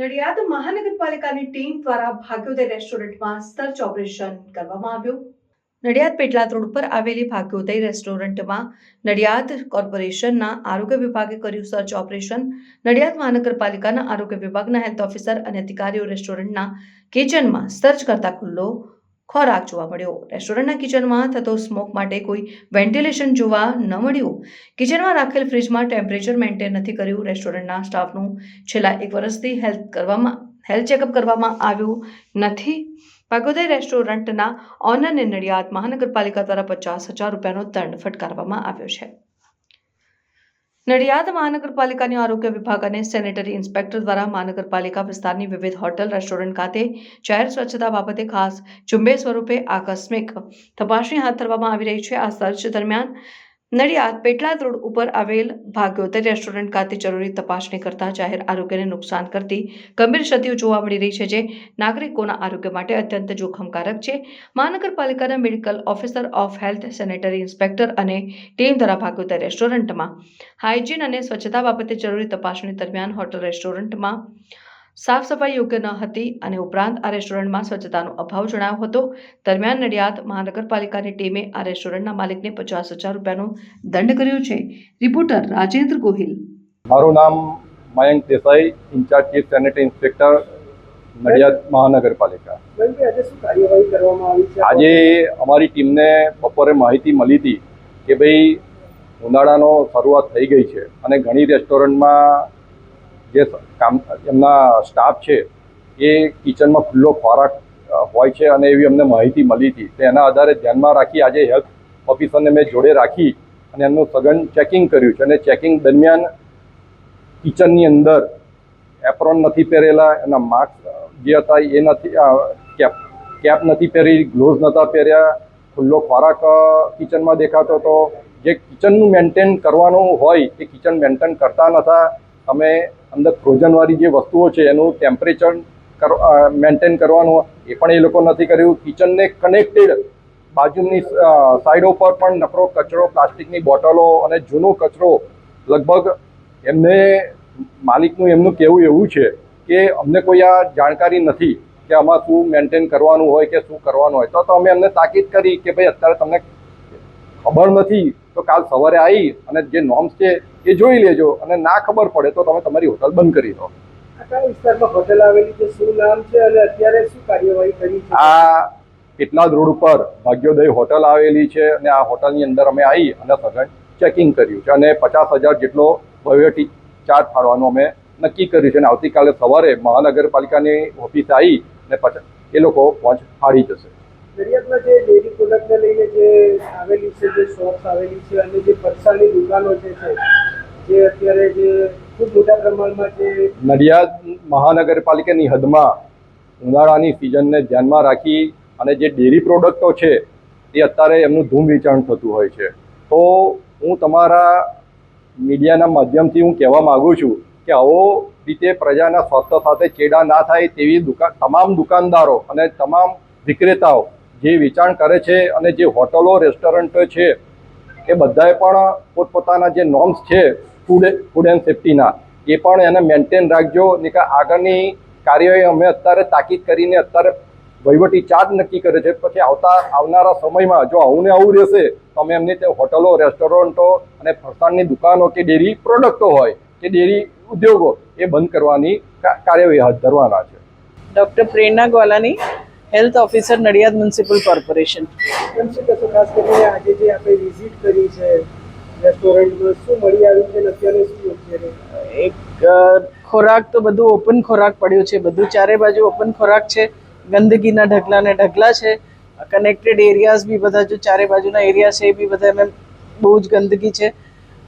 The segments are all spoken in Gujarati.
નડિયાદ મહાનગરપાલિકાની ટીમ દ્વારા ભાગ્યોદય રેસ્ટોરન્ટમાં સર્ચ ઓપરેશન કરવામાં આવ્યું. નડિયાદ પેટલાદ રોડ પર આવેલી ભાગ્યોદય રેસ્ટોરન્ટમાં નડિયાદ કોર્પોરેશનના આરોગ્ય વિભાગે કર્યું સર્ચ ઓપરેશન. નડિયાદ મહાનગરપાલિકાના આરોગ્ય વિભાગના હેલ્થ ઓફિસર અને અધિકારીઓ રેસ્ટોરન્ટના કિચનમાં સર્ચ કરતા ખુલ્લો ખોરાક જોવા મળ્યો. રેસ્ટોરન્ટના કિચનમાં થતો સ્મોક માટે કોઈ વેન્ટિલેશન જોવા ન મળ્યું. કિચનમાં રાખેલ ફ્રીજમાં ટેમ્પરેચર મેન્ટેન નથી કર્યું. રેસ્ટોરન્ટના સ્ટાફનું છેલ્લા એક વર્ષથી હેલ્થ કરવામાં હેલ્થ ચેકઅપ કરવામાં આવ્યું નથી. પાગોદય રેસ્ટોરન્ટના ઓનરને નડિયાદ મહાનગરપાલિકા દ્વારા પચાસ હજાર રૂપિયાનો દંડ ફટકારવામાં આવ્યો છે. નડિયાદ મહાનગરપાલિકાની આરોગ્ય વિભાગ અને સેનેટરી ઇન્સ્પેક્ટર દ્વારા મહાનગરપાલિકા વિસ્તારની વિવિધ હોટલ, રેસ્ટોરન્ટ ખાતે જાહેર સ્વચ્છતા બાબતે ખાસ ઝુંબેશ સ્વરૂપે આકસ્મિક તપાસણી હાથ ધરવામાં આવી રહી છે. આ સર્ચ દરમિયાન નડિયાદ પેટલાદ રોડ ઉપર આવેલ ભાગ્યોતર રેસ્ટોરન્ટ ખાતે જરૂરી તપાસણી કરતા જાહેર આરોગ્યને નુકસાન કરતી ગંભીર ક્ષતિઓ જોવા મળી રહી છે, જે નાગરિકોના આરોગ્ય માટે અત્યંત જોખમકારક છે. મહાનગરપાલિકાના medical officer of health, sanitary inspector અને ટીમ દ્વારા ભાગ્યોતર રેસ્ટોરન્ટમાં હાઇજીન અને સ્વચ્છતા બાબતે જરૂરી તપાસણી દરમિયાન હોટલ રેસ્ટોરન્ટમાં સાફ સફાઈ યોગ્ય ન હતી અને ઉપરાંત આ રેસ્ટોરન્ટમાં સ્વચ્છતાનો અભાવ જણાવ્યો હતો. દરમિયાન નડિયાદ મહાનગરપાલિકાની ટીમે આ રેસ્ટોરન્ટના માલિકને પચાસ હજાર રૂપિયાનો દંડ કર્યો છે. રિપોર્ટર રાજેન્દ્ર ગોહિલ. મારું નામ Mayank Desai, in-charge chief sanitary inspector, Nadiad મહાનગરપાલિકા. આજે અમારી ટીમને બપોરે માહિતી મળી હતી કે ભાઈ ઉનાળાનો શરૂઆત થઈ ગઈ છે અને ઘણી રેસ્ટોરન્ટમાં જે કામ એમના સ્ટાફ છે, એ કિચનમાં ખુલ્લો ખોરાક હોય છે અને એવી અમને માહિતી મળી હતી. તો એના આધારે ધ્યાનમાં રાખી આજે હેલ્થ ઓફિસરને મેં જોડે રાખી અને એમનું સઘન ચેકિંગ કર્યું છે અને ચેકિંગ દરમિયાન કિચનની અંદર એપ્રોન નથી પહેરેલા, એના માસ્ક જે હતા એ નથી કેપ કેપ નથી પહેરી ગ્લોવ્સ નહોતા પહેર્યા, ખુલ્લો ખોરાક કિચનમાં દેખાતો હતો. જે કિચનનું મેન્ટેન કરવાનું હોય, એ કિચન મેન્ટેન કરતા નતા. અમે અંદર ફ્રોઝનવાળી જે વસ્તુઓ છે, એનું ટેમ્પરેચર મેન્ટેન કરવાનું એ પણ એ લોકો નથી કર્યું. કિચનને કનેક્ટેડ બાજુની સાઈડો પર પણ નકરો કચરો, પ્લાસ્ટિકની બોટલો અને જૂનો કચરો લગભગ એમને માલિકનું એમનું કહેવું એવું છે કે અમને કોઈ આ જાણકારી નથી કે આમાં શું મેન્ટેન કરવાનું હોય કે શું કરવાનું હોય. તો તો અમે એમને તાકીદ કરી કે ભાઈ, અત્યારે તમને ખબર નથી તો કાલ સવારે આવી અને જે નોર્મ્સ છે એ જોઈ લેજો અને ના ખબર પડે તો તમે તમારી હોટલ બંધ કરી દો. આ કેટલા વિસ્તારમાં હોટેલ આવેલી છે? શું નામ છે અને અત્યારે શું કાર્યવાહી કરી છે? આ રોડ ઉપર ભાગ્યોદય હોટલ આવેલી છે અને આ હોટલની અંદર અમે આવી અને સઘન ચેકિંગ કર્યું છે અને પચાસ હજાર જેટલો વહીવટી ચાર્જ ફાળવાનું અમે નક્કી કર્યું છે અને આવતીકાલે સવારે મહાનગરપાલિકાની ઓફિસ આવી અને એ લોકો પહોંચ ફાળી જશે. નડિયાદમાં જે ડેરી પ્રોડક્ટને લઈને જે આવેલી છે, જે શોપ્સ આવેલી છે અને જે ફરસાણની દુકાનો જે છે, જે અત્યારે જે ખૂબ મોટા પ્રમાણમાં જે નડિયાદ મહાનગરપાલિકાની હદમાં ઉનાળાની સિઝનને ધ્યાનમાં રાખી અને જે ડેરી પ્રોડક્ટો છે, એ અત્યારે એમનું ધૂમ વેચાણ થતું હોય છે. તો હું તમારા મીડિયાના માધ્યમથી હું કહેવા માગું છું કે આવો રીતે પ્રજાના સ્વાસ્થ્ય સાથે ચેડા ના થાય તેવી દુકાન, તમામ દુકાનદારો અને તમામ વિક્રેતાઓ જે વેચાણ કરે છે અને જે હોટલો, રેસ્ટોરન્ટો છે, એ બધાએ પણ પોતપોતાના જે નોર્મ્સ છે ફૂડ ફૂડ એન્ડ સેફ્ટીના એ પણ એને મેન્ટેન રાખજો. ને કે આગળની કાર્યવાહી અમે અત્યારે તાકીદ કરીને અત્યારે વહીવટી ચાર્જ નક્કી કરે છે. પછી આવતા, આવનારા સમયમાં જો આવું ને આવું રહેશે, તો અમે એમની તે હોટલો, રેસ્ટોરન્ટો અને ફરસાણની દુકાનો કે ડેરી પ્રોડક્ટો હોય, કે ડેરી ઉદ્યોગો, એ બંધ કરવાની કાર્યવાહી હાથ ધરવાના છે. Doctor Prerna Gwalani health officer Nadiad municipal corporation ખાસ કરીને આજે જે આપણે વિઝિટ કરી છે રેસ્ટોરન્ટમાં શું મળી આવ્યું છે અત્યારે શું એક ખોરાક તો બધું ઓપન ખોરાક પડ્યું છે. બધું ચારે બાજુ ઓપન ખોરાક છે. ગંદકીના ઢગલા ને ઢગલા છે. કનેક્ટેડ એરિયાઝ બી બધા જો ચારે બાજુના એરિયા છે એ બી બધા એમ બહુ જ ગંદકી છે.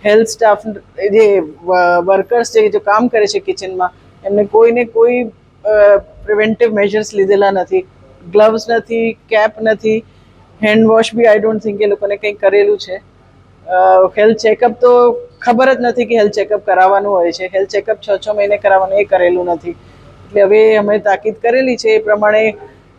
હેલ્થ સ્ટાફ જે વર્કર્સ છે જે કામ કરે છે કિચનમાં એમને કોઈને કોઈ પ્રિવેન્ટિવ મેજર્સ લીધેલા નથી. ગ્લવ્સ નથી કેપ નથી હેન્ડ વોશ બી આઈ ડોન્ટ થિંક એ લોકોને કંઈ કરેલું છે. હેલ્થ ચેકઅપ તો ખબર જ નથી કે હેલ્થ ચેકઅપ કરાવવાનું હોય છે. હેલ્થ ચેકઅપ છ છ મહિને કરાવવાનું, એ કરેલું નથી. એટલે હવે અમે તાકીદ કરેલી છે, એ પ્રમાણે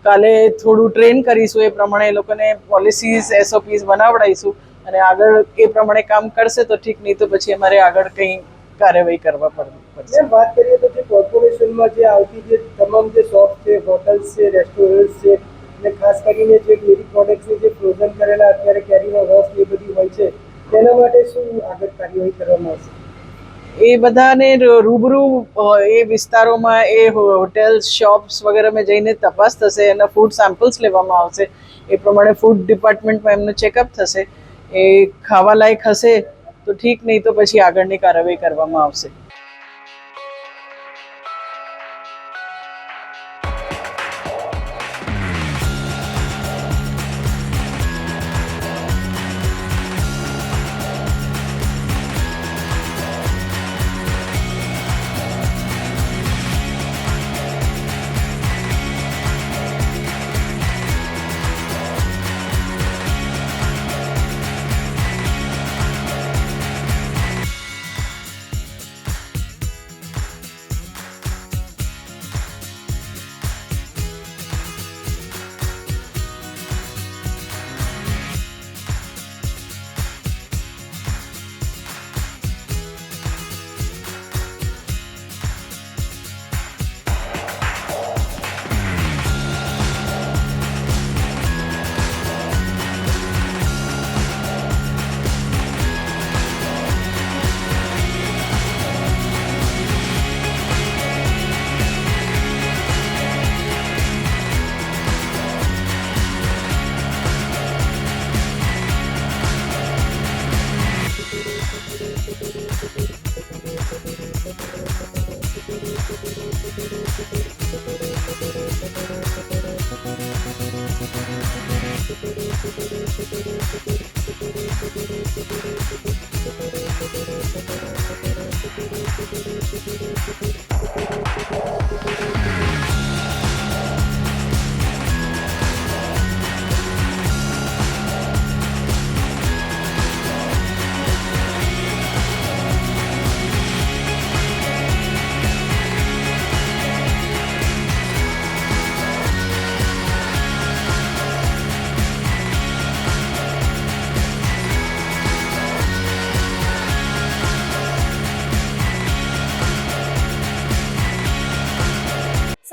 કાલે થોડું ટ્રેન કરીશું, એ પ્રમાણે એ લોકોને પોલિસીસ એસઓપીસ બનાવડાવીશું અને આગળ એ પ્રમાણે કામ કરશે તો ઠીક, નહીં તો પછી અમારે આગળ કંઈ કાર્યવાહી કરવા પડે. પડશે વાત કરીએ તો જે કોર્પોરેશનમાં જે આવતી જે તમામ જે શોપ છે હોટલ્સ છે રેસ્ટોરન્ટ છે અને ખાસ કરીને જે ડેરી પ્રોડક્ટ્સની જે ફ્રોઝન કરેલા અત્યારે કેરીનો રસ એ બધી હોય છે તેના માટે શું આગળ કાર્યવાહી કરવામાં આવશે? એ બધાને રૂબરૂ એ વિસ્તારોમાં એ હોટેલ્સ શોપ્સ વગેરેમાં જઈને તપાસ થશે એના ફૂડ સેમ્પલ્સ લેવામાં આવશે. એ પ્રમાણે ફૂડ ડિપાર્ટમેન્ટમાં એમનું ચેકઅપ થશે. એ ખાવા લાયક હશે તો ઠીક નહીં તો પછી આગળની કાર્યવાહી કરવામાં આવશે.